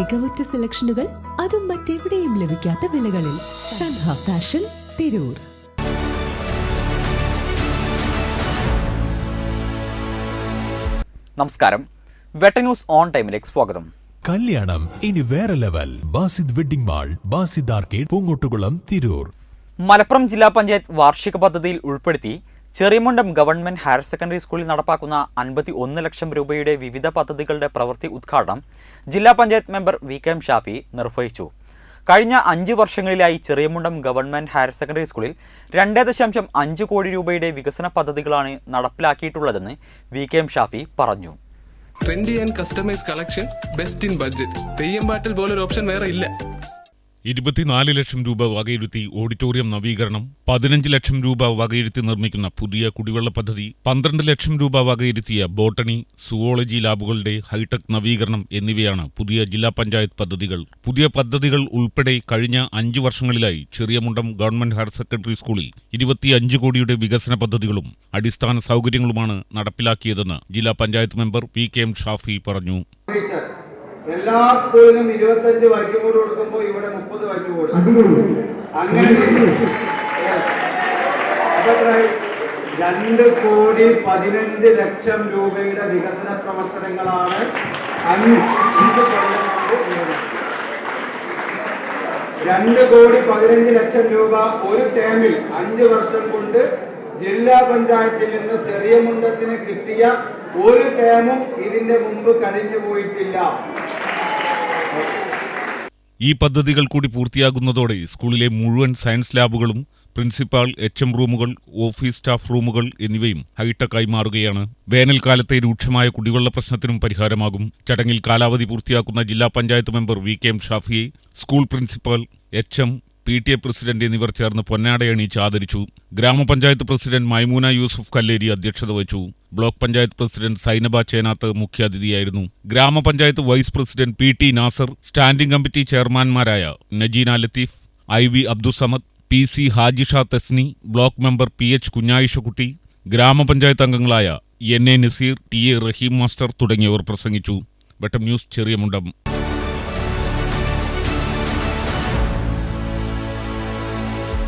മികവുറ്റ സെലക്ഷനുകൾ അതും മറ്റെവിടെയും ലഭിക്കാത്ത വിലകളിൽ സൻഹ ഫാഷൻ തിരൂർ. നമസ്കാരം. വെട്ട ന്യൂസ് ഓൺ ടൈമിലേക്ക് സ്വാഗതം. കല്യാണം ഇനി വേറെ level. Basid wedding mall Basid arcade Poongottukulam Tirur. Malappuram ജില്ലാ പഞ്ചായത്ത് വാർഷിക പദ്ധതിയിൽ ഉൾപ്പെടുത്തി ചെറിയമുണ്ടം ഗവൺമെന്റ് ഹയർ സെക്കൻഡറി സ്കൂളിൽ നടപ്പാക്കുന്ന അൻപത്തി ഒന്ന് ലക്ഷം രൂപയുടെ വിവിധ പദ്ധതികളുടെ പ്രവൃത്തി ഉദ്ഘാടനം ജില്ലാ panchayat member V K M Shafi നിർവഹിച്ചു. കഴിഞ്ഞ അഞ്ച് വർഷങ്ങളിലായി ചെറിയമുണ്ടം ഗവൺമെന്റ് ഹയർ സെക്കൻഡറി സ്കൂളിൽ രണ്ട് ദശാംശം അഞ്ച് കോടി രൂപയുടെ വികസന പദ്ധതികളാണ് നടപ്പിലാക്കിയിട്ടുള്ളതെന്ന് വി കെ എം ഷാഫി പറഞ്ഞു. Trendy and customise collection best in budget Theyyam പാട്ടിൽ ഓപ്ഷൻ വേറെ ഇല്ല. ഇരുപത്തിനാല് ലക്ഷം രൂപ വകയിരുത്തി ഓഡിറ്റോറിയം നവീകരണം പതിനഞ്ച് ലക്ഷം രൂപ വകയിരുത്തി നിർമ്മിക്കുന്ന പുതിയ കുടിവെള്ള പദ്ധതി പന്ത്രണ്ട് ലക്ഷം രൂപ വകയിരുത്തിയ ബോട്ടണി സുവോളജി ലാബുകളുടെ ഹൈടെക് നവീകരണം എന്നിവയാണ് പുതിയ ജില്ലാ പഞ്ചായത്ത് പദ്ധതികൾ. പുതിയ പദ്ധതികൾ ഉൾപ്പെടെ കഴിഞ്ഞ അഞ്ചു വർഷങ്ങളിലായി ചെറിയമുണ്ടം ഗവൺമെന്റ് ഹയർ സെക്കൻഡറി സ്കൂളിൽ ഇരുപത്തിയഞ്ച് കോടിയുടെ വികസന പദ്ധതികളും അടിസ്ഥാന സൗകര്യങ്ങളുമാണ് നടപ്പിലാക്കിയതെന്ന് ജില്ലാ panchayat member V K M Shafi പറഞ്ഞു. എല്ലാ സ്കൂളിലും ഇരുപത്തഞ്ച് ബോർഡ് കൊടുക്കുമ്പോൾ ഇവിടെ മുപ്പത് കൊടുക്കും. അങ്ങനെ? രണ്ട് കോടി പതിനഞ്ച് ലക്ഷം രൂപയുടെ വികസന പ്രവർത്തനങ്ങളാണ് രണ്ട് കോടി പതിനഞ്ച് ലക്ഷം രൂപ ഒരു ടേമിൽ അഞ്ച് വർഷം കൊണ്ട് ജില്ലാ പഞ്ചായത്തിൽ നിന്ന് ചെറിയ മുണ്ടത്തിന് കിട്ടിയ ഒരു ടേമും ഇതിന്റെ മുമ്പ് കഴിഞ്ഞു പോയിട്ടില്ല. ഈ പദ്ധതികൾ കൂടി പൂർത്തിയാകുന്നതോടെ സ്കൂളിലെ മുഴുവൻ സയൻസ് ലാബുകളും പ്രിൻസിപ്പാൾ എച്ച് എം റൂമുകൾ ഓഫീസ് സ്റ്റാഫ് റൂമുകൾ എന്നിവയും ഹൈടെക്കായി മാറുകയാണ്. വേനൽക്കാലത്തെ രൂക്ഷമായ കുടിവെള്ള പ്രശ്നത്തിനും പരിഹാരമാകും. ചടങ്ങിൽ കാലാവധി പൂർത്തിയാക്കുന്ന ജില്ലാ panchayat member V K M ഷാഫിയെ school principal H M P T A president എന്നിവർ ചേർന്ന് പൊന്നാടയണിയിച്ച് ആദരിച്ചു. ഗ്രാമപഞ്ചായത്ത് പ്രസിഡന്റ് മൈമൂന യൂസുഫ് കല്ലേരി അധ്യക്ഷത വഹിച്ചു. ബ്ലോക്ക് പഞ്ചായത്ത് പ്രസിഡന്റ് സൈനബ ചേനാത്ത് മുഖ്യാതിഥിയായിരുന്നു. ഗ്രാമപഞ്ചായത്ത് vice president P T Nasar standing committee ചെയർമാൻമാരായ Najeena Latheef I V Abdussamad P C Hajisha Thesni block member P H Kunhayishakutty ഗ്രാമപഞ്ചായത്ത് അംഗങ്ങളായ N A Naseer T A Raheem master തുടങ്ങിയവർ പ്രസംഗിച്ചു. വെട്ടം news Cheriyamundam